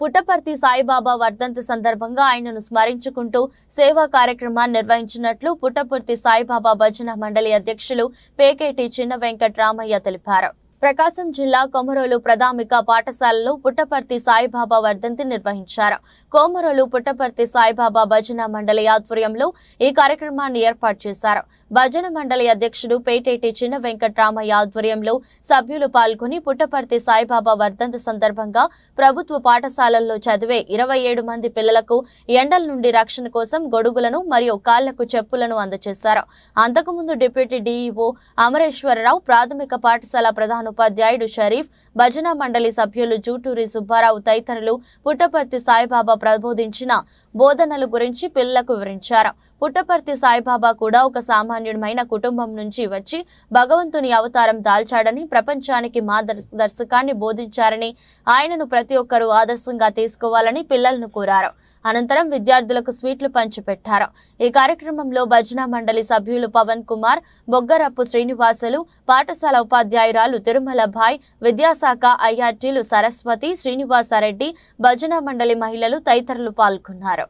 పుట్టపర్తి సాయిబాబా వర్ధంతి సందర్భంగా ఆయనను స్మరించుకుంటూ సేవా కార్యక్రమాన్ని నిర్వహించినట్లు పుట్టపర్తి సాయిబాబా భజన మండలి అధ్యక్షులు పేకేటి చిన్న వెంకట్రామయ్య తెలిపారు. ప్రకాశం జిల్లా కొమరోలు ప్రాథమిక పాఠశాలలో పుట్టపర్తి సాయిబాబా వర్ధంతి నిర్వహించారు. కోమరోలు పుట్టపర్తి సాయిబాబా భజన మండలి ఆధ్వర్యంలో ఈ కార్యక్రమాన్ని ఏర్పాటు చేశారు. భజన మండలి అధ్యక్షుడు పేటేటి చిన్న వెంకట్రామయ్య ఆధ్వర్యంలో సభ్యులు పాల్గొని పుట్టపర్తి సాయిబాబా వర్ధంతి సందర్భంగా ప్రభుత్వ పాఠశాలల్లో చదివే ఇరవై ఏడు మంది పిల్లలకు ఎండల నుండి రక్షణ కోసం గొడుగులను మరియు కాళ్ళకు చెప్పులను అందజేశారు. అంతకుముందు డిప్యూటీ డీఈఓ అమరేశ్వరరావు ప్రాథమిక పాఠశాల ప్రధాన ప్రధానోపాధ్యాయుడు షరీఫ్ భజన మండలి సభ్యులు జూటూరి సుబ్బారావు తదితరులు పుట్టపర్తి సాయిబాబా ప్రబోధించిన బోధనల గురించి పిల్లలకు వివరించారు. పుట్టపర్తి సాయిబాబా కూడా ఒక సామాన్యుడమైన కుటుంబం నుంచి వచ్చి భగవంతుని అవతారం దాల్చాడని ప్రపంచానికి మా దర్శకాన్ని బోధించారని ఆయనను ప్రతి ఒక్కరూ ఆదర్శంగా తీసుకోవాలని పిల్లలను కోరారు. అనంతరం విద్యార్థులకు స్వీట్లు పంచిపెట్టారు. ఈ కార్యక్రమంలో భజన మండలి సభ్యులు పవన్ కుమార్ బొగ్గరప్పు శ్రీనివాసులు పాఠశాల ఉపాధ్యాయురాలు తిరుమల భాయ్ విద్యాశాఖ ఐఆర్టీలు సరస్వతి శ్రీనివాసారెడ్డి భజన మండలి మహిళలు తదితరులు పాల్గొన్నారు.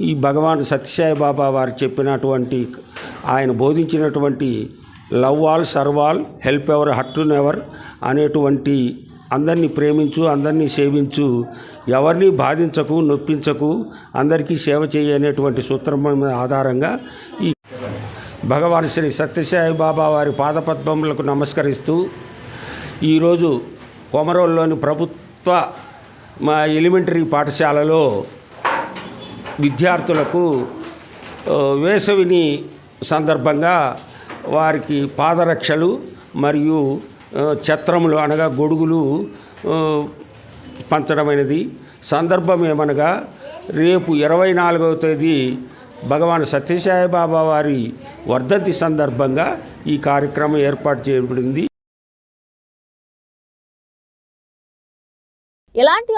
ఈ భగవాన్ సత్యసాయి బాబా వారు చెప్పినటువంటి ఆయన బోధించినటువంటి love all serve all help ever hurt never అనేటువంటి అందరినీ ప్రేమించు అందరినీ సేవించు ఎవరిని బాధించకు నొప్పించకు అందరికీ సేవ చేయనేటువంటి సూత్రం ఆధారంగా ఈ భగవాన్ శ్రీ సత్యసాయి బాబా వారి పాదపద్మములకు నమస్కరిస్తూ ఈరోజు కొమరోల్లోని ప్రభుత్వ మా ఎలిమెంటరీ పాఠశాలలో విద్యార్థులకు వేసవిని సందర్భంగా వారికి పాదరక్షలు మరియు ఛత్రములు అనగా గొడుగులు పంచడమైనది. సందర్భం ఏమనగా రేపు ఇరవై నాలుగవ తేదీ భగవాన్ సత్యసాయి బాబా వారి వర్ధంతి సందర్భంగా ఈ కార్యక్రమం ఏర్పాటు చేయబడింది. ఎలాంటి